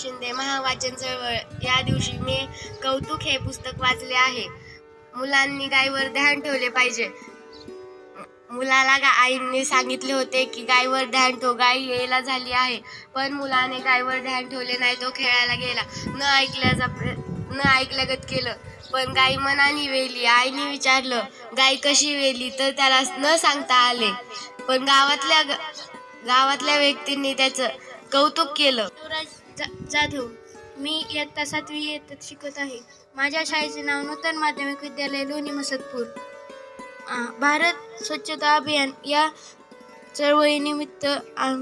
शिंदे महावाचन चळवळ या दिवशी मी कौतुक हे पुस्तक वाचले आहे. मुलांनी गायीवर ध्यान ठेवले पाहिजे. मुलाला आईने सांगितले होते की गायीवर ध्यान ठेव गाय यायला झाली आहे पण मुलाने गायीवर ध्यान ठेवले नाही तो खेळायला गेला. न ऐकल्याचा न ऐकल्यागत केलं पण गाय मनाने वेली आईने विचारलं गाय कशी वेली? तर त्याला न सांगता आले. पण गावातल्या गावातल्या व्यक्तींनी त्याचं कौतुक केलं. जा जाधव मी इयत्ता सातवी इयत्तेत शिकत आहे. माझ्या शाळेचे नाव नूतन माध्यमिक विद्यालय लोणी मसदपूर. आ, भारत स्वच्छता अभियान या चळवळीनिमित्त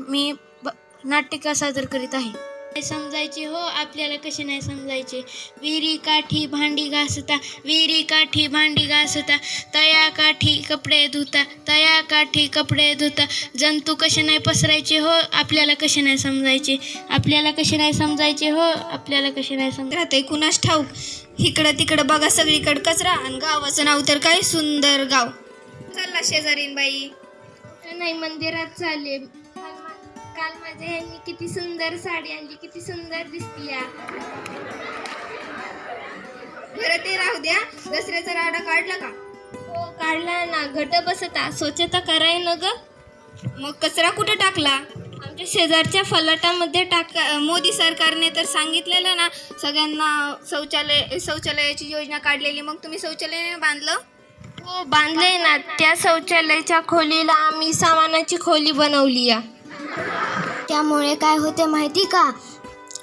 मी ब- नाटिका सादर करीत आहे. समजायचे हो आपल्याला कसे नाही समजायचे? विहिरी काठी भांडी घासता विहिरी काठी भांडी घासता तया काठी कपडे धुता तया काठी कपडे धुता. जंतू कसे नाही पसरायचे हो आपल्याला कसे नाही समजायचे? आपल्याला कसे नाही समजायचे हो आपल्याला कसे नाही राहते कुणास ठाऊक? इकडं तिकडं बघा सगळीकडं कचरा आणि गावाचं नाव तर काय सुंदर गाव. चालला शेजारीन बाई. नाही मंदिरात चालले. काल माझ्या ह्यांनी किती सुंदर साडी आणली किती सुंदर दिसती या. बरं ते राहू द्या. दसऱ्याचा राडा काढला का? हो काढला ना. घट बसता. स्वच्छता कराय न ग. मग कचरा कुठे टाकला? आमच्या शेजारच्या फलाटामध्ये टाका मोदी सरकारने तर सांगितलेलं ना सगळ्यांना शौचालय शौचालयाची योजना काढलेली. मग तुम्ही शौचालय बांधलं? हो बांधले ना. त्या शौचालयाच्या खोलीला आम्ही सामानाची खोली बनवली या. त्यामुळे काय होते माहिती का?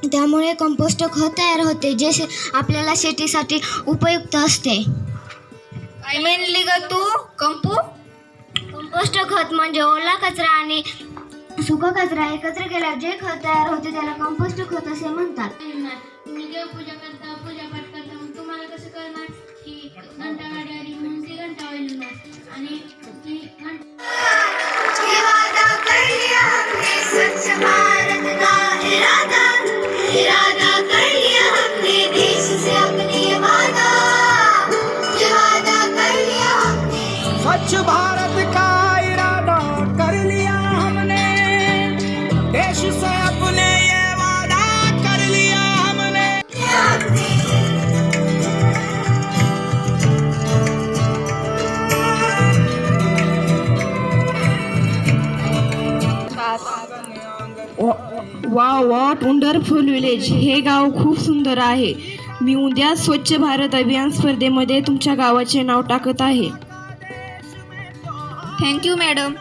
त्यामुळे कंपोस्ट खत तयार होते जे शे- आपल्याला शेतीसाठी उपयुक्त असते. काय म्हणली ग तू? कंपू? कंपोस्ट खत म्हणजे ओला कचरा आणि सुका कचरा एकत्र केल्यावर जे खत तयार होते त्याला कंपोस्ट खत असे म्हणतात. तुम्ही देवपूजा करता पूजा पाठ करता. मग तुम्हाला कसं कळणार की घंटा गाडी आली म्हणून ती घंटा वाजवणार आणि देश से अपने ये वादा कर लिया हमने। वा वॉट वंडरफुल विलेज. हे गाव खूप सुंदर आहे. मी उद्या स्वच्छ भारत अभियान स्पर्धेमध्ये तुमच्या गावाचे नाव टाकत आहे. Thank you madam